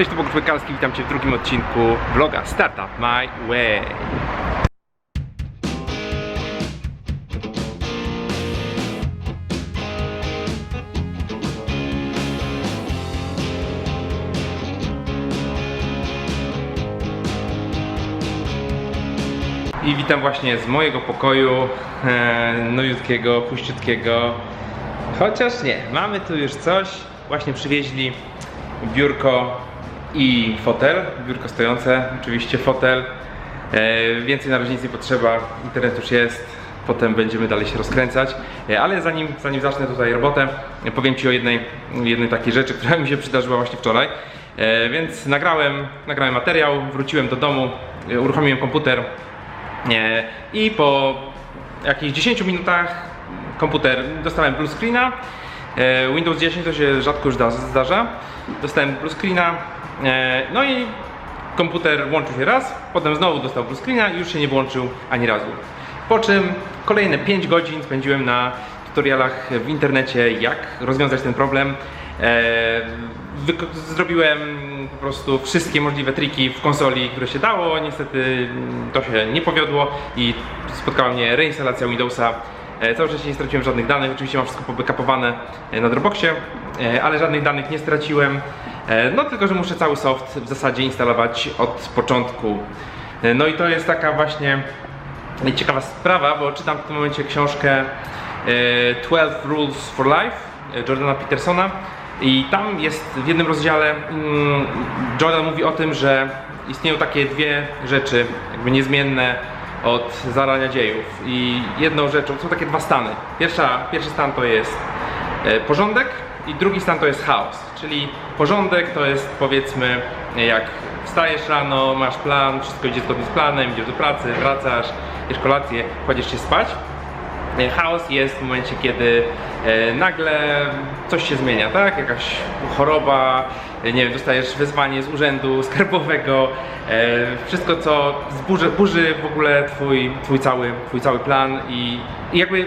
Cześć, tu Bogusz Bekalski, witam Cię w drugim odcinku vloga Startup My Way. I witam właśnie z mojego pokoju, e, nowiutkiego, puściutkiego. Chociaż nie, mamy tu już coś. Właśnie przywieźli biurko i fotel. Biurko stojące, oczywiście fotel. E, więcej na razie nic nie potrzeba, internet już jest. Potem będziemy dalej się rozkręcać. E, ale zanim, zanim zacznę tutaj robotę, e, powiem Ci o jednej, jednej takiej rzeczy, która mi się przydarzyła właśnie wczoraj. Więc nagrałem, nagrałem materiał, wróciłem do domu, uruchomiłem komputer. I po jakichś 10 minutach komputer dostałem blue screena. Windows 10 to się rzadko już da- zdarza. Dostałem blue screena. E, No i komputer włączył się raz, potem znowu dostał blue screena i już się nie włączył ani razu. Po czym kolejne 5 godzin spędziłem na tutorialach w internecie, jak rozwiązać ten problem. E, zrobiłem po prostu wszystkie możliwe triki w konsoli, które się dało. Niestety mm, to się nie powiodło i spotkała mnie reinstalacja Windowsa. E, Całe szczęście nie straciłem żadnych danych, oczywiście mam wszystko pobackupowane na Dropboxie, ale żadnych danych nie straciłem. E, No tylko, że muszę cały soft w zasadzie instalować od początku. E, No i to jest taka właśnie ciekawa sprawa, bo czytam w tym momencie książkę e, 12 Rules for Life e, Jordana Petersona i tam jest w jednym rozdziale mm, Jordan mówi o tym, że istnieją takie dwie rzeczy jakby niezmienne od zarania dziejów i jedną rzeczą, są takie dwa stany. Pierwsza, pierwszy stan to jest e, porządek i drugi stan to jest chaos, czyli porządek to jest powiedzmy jak wstajesz rano, masz plan, wszystko idzie zgodnie z planem, idziesz do pracy, wracasz, jesz kolację, kładziesz się spać. E, Chaos jest w momencie, kiedy e, nagle coś się zmienia, tak? Jakaś choroba, e, nie wiem, dostajesz wezwanie z urzędu skarbowego, wszystko co zburzy, burzy w ogóle twój, twój, cały, twój cały plan i, i jakby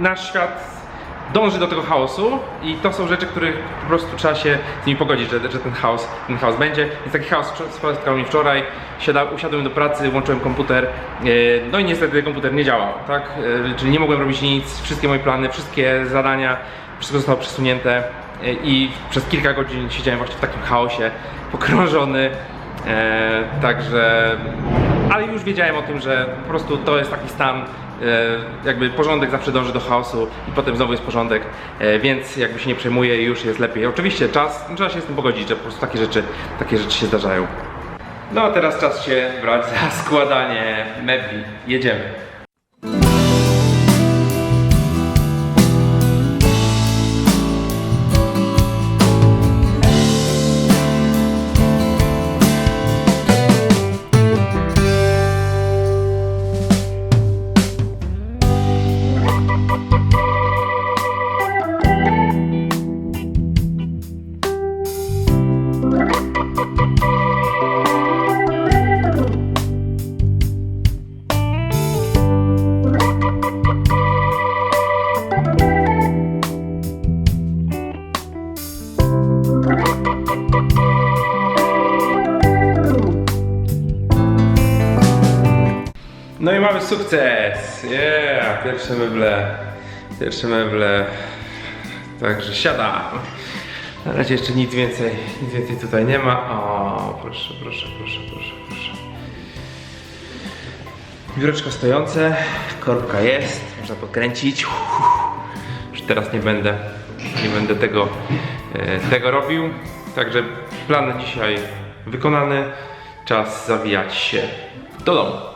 nasz świat dąży do tego chaosu i to są rzeczy, których po prostu trzeba się z nimi pogodzić, że, że ten chaos, ten chaos będzie. Więc taki chaos spotkał mnie wczoraj, Siada, usiadłem do pracy, włączyłem komputer, e, no i niestety komputer nie działał, tak? E, Czyli nie mogłem robić nic, wszystkie moje plany, wszystkie zadania, wszystko zostało przesunięte e, i przez kilka godzin siedziałem właśnie w takim chaosie, pokrążony. Także, ale już wiedziałem o tym, że po prostu to jest taki stan, jakby porządek zawsze dąży do chaosu i potem znowu jest porządek, e, więc jakby się nie przejmuję i już jest lepiej. Oczywiście czas, trzeba się z tym pogodzić, że po prostu takie rzeczy, takie rzeczy się zdarzają. No a teraz czas się brać za składanie mebli. Jedziemy. Mamy sukces! Yeah! Pierwsze meble. Pierwsze meble. Także siadam. Na razie jeszcze nic więcej, nic więcej tutaj nie ma. O, proszę, proszę, proszę, proszę, proszę. Biureczko stojące, korbka jest, można podkręcić. Już teraz nie będę, nie będę tego, e, tego robił. Także plan dzisiaj wykonany. Czas zawijać się do domu.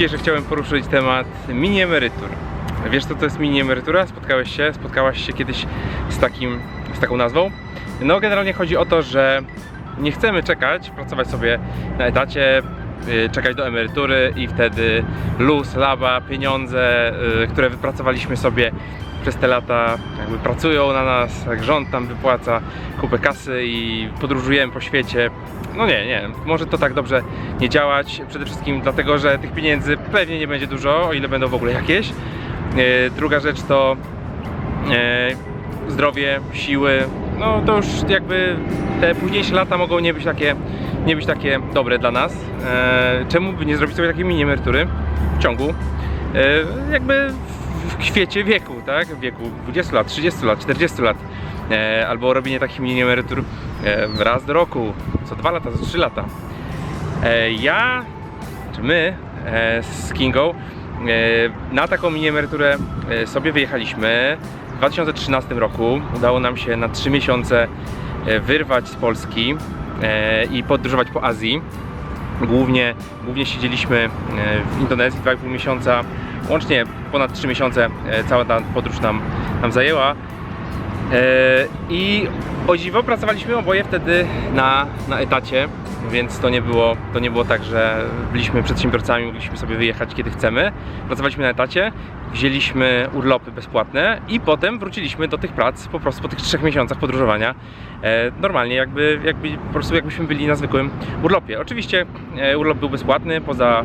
Dzisiejszy chciałem poruszyć temat mini emerytur. Wiesz co to jest mini emerytura? Spotkałeś się? Spotkałaś się kiedyś z, takim, z taką nazwą? No generalnie chodzi o to, że nie chcemy czekać, pracować sobie na etacie y, czekać do emerytury i wtedy luz, laba, pieniądze, y, które wypracowaliśmy sobie przez te lata jakby pracują na nas, jak rząd tam wypłaca kupę kasy i podróżujemy po świecie. No nie, nie, może to tak dobrze nie działać, przede wszystkim dlatego, że tych pieniędzy pewnie nie będzie dużo, o ile będą w ogóle jakieś. Y, Druga rzecz to e, zdrowie, siły, no to już jakby te późniejsze lata mogą nie być takie, nie być takie dobre dla nas. E, czemu by nie zrobić sobie takiej mini emerytury w ciągu e, jakby w kwiecie wieku, tak? W wieku 20 lat, 30 lat, 40 lat. E, albo robienie takich mini emerytur e, raz do roku, co dwa lata, co trzy lata. E, ja, czy my e, z Kingą e, na taką mini emeryturę e, sobie wyjechaliśmy w 2013 roku. Udało nam się na 3 miesiące e, wyrwać z Polski e, i podróżować po Azji. Głównie, głównie siedzieliśmy e, w Indonezji 2,5 miesiąca, łącznie ponad 3 miesiące e, cała ta podróż nam, nam zajęła. E, I o dziwo pracowaliśmy oboje wtedy na, na etacie, więc to nie, było, to nie było tak, że byliśmy przedsiębiorcami, mogliśmy sobie wyjechać kiedy chcemy. Pracowaliśmy na etacie, wzięliśmy urlopy bezpłatne i potem wróciliśmy do tych prac po prostu po tych trzech miesiącach podróżowania. E, normalnie, jakby, jakby po prostu jakbyśmy byli na zwykłym urlopie. Oczywiście urlop był bezpłatny poza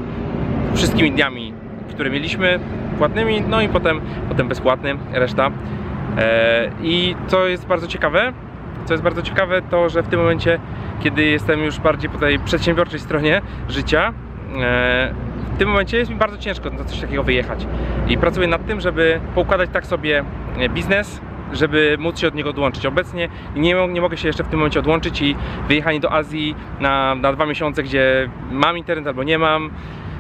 wszystkimi dniami, które mieliśmy płatnymi, no i potem, potem bezpłatny, reszta. E, I co jest bardzo ciekawe, co jest bardzo ciekawe, to że w tym momencie, kiedy jestem już bardziej po tej przedsiębiorczej stronie życia, e, w tym momencie jest mi bardzo ciężko na coś takiego wyjechać. I pracuję nad tym, żeby poukładać tak sobie e, biznes, żeby móc się od niego odłączyć. Obecnie nie, nie mogę się jeszcze w tym momencie odłączyć i wyjechanie do Azji na, na dwa miesiące, gdzie mam internet albo nie mam,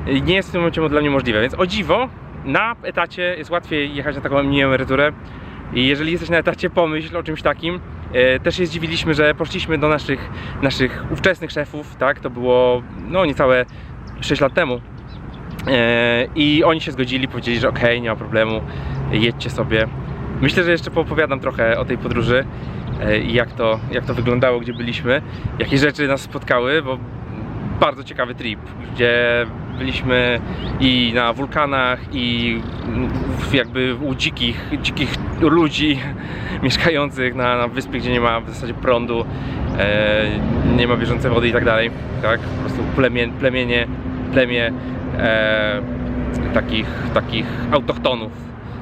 nie jest w tym momencie dla mnie możliwe. Więc o dziwo, na etacie jest łatwiej jechać na taką mini emeryturę. I jeżeli jesteś na etacie, pomyśl o czymś takim. E, też się zdziwiliśmy, że poszliśmy do naszych, naszych ówczesnych szefów, tak? To było no niecałe 6 lat temu. E, I oni się zgodzili, powiedzieli, że okej, nie ma problemu, jedźcie sobie. Myślę, że jeszcze poopowiadam trochę o tej podróży e, i jak to, jak to wyglądało, gdzie byliśmy, jakie rzeczy nas spotkały, bo bardzo ciekawy trip, gdzie byliśmy i na wulkanach, i jakby u dzikich, dzikich ludzi mieszkających na, na wyspie, gdzie nie ma w zasadzie prądu, e, nie ma bieżącej wody i tak dalej, tak? Po prostu plemię, plemienie, plemię e, takich, takich autochtonów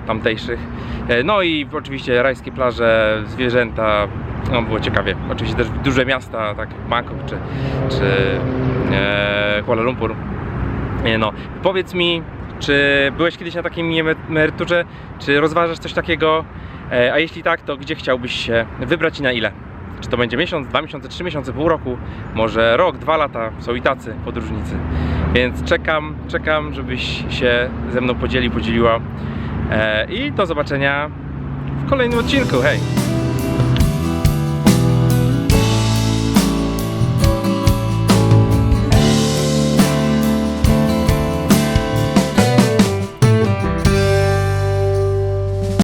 tamtejszych. E, No i oczywiście rajskie plaże, zwierzęta, no było ciekawie. Oczywiście też duże miasta, tak jak Bangkok czy, czy Kuala Lumpur. E, No, powiedz mi, czy byłeś kiedyś na takiej emeryturze, czy rozważasz coś takiego? E, A jeśli tak, to gdzie chciałbyś się wybrać i na ile? Czy to będzie miesiąc, dwa miesiące, trzy miesiące, pół roku, może rok, dwa lata, są i tacy podróżnicy. Więc czekam, czekam, żebyś się ze mną podzielił, podzieliła. E, I do zobaczenia w kolejnym odcinku. Hej!